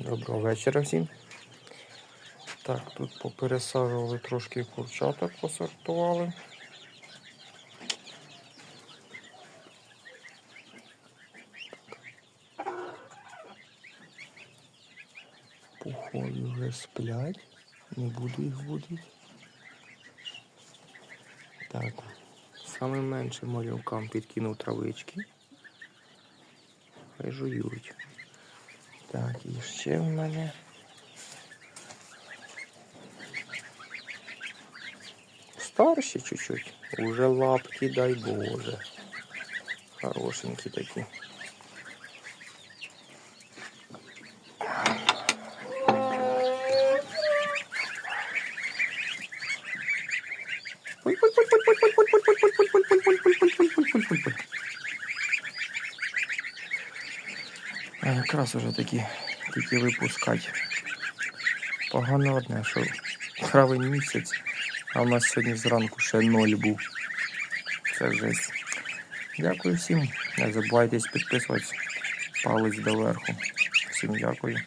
Доброго вечора всім. Так, тут попересаджували трошки курчаток, посортували. Походу вже сплять. Не буду їх будити. Так, саме менше малюкам підкинув травички. Хай жують. Так, і ще в мене. Старші чуть-чуть. Уже лапки, дай Боже. Хорошенькі такі. Якраз уже такі, такі випускати. Погано одне, що травень місяць, а в нас сьогодні зранку ще ноль був. Це жесть. Дякую всім. Не забувайтесь підписуватися. Палець доверху. Всім дякую.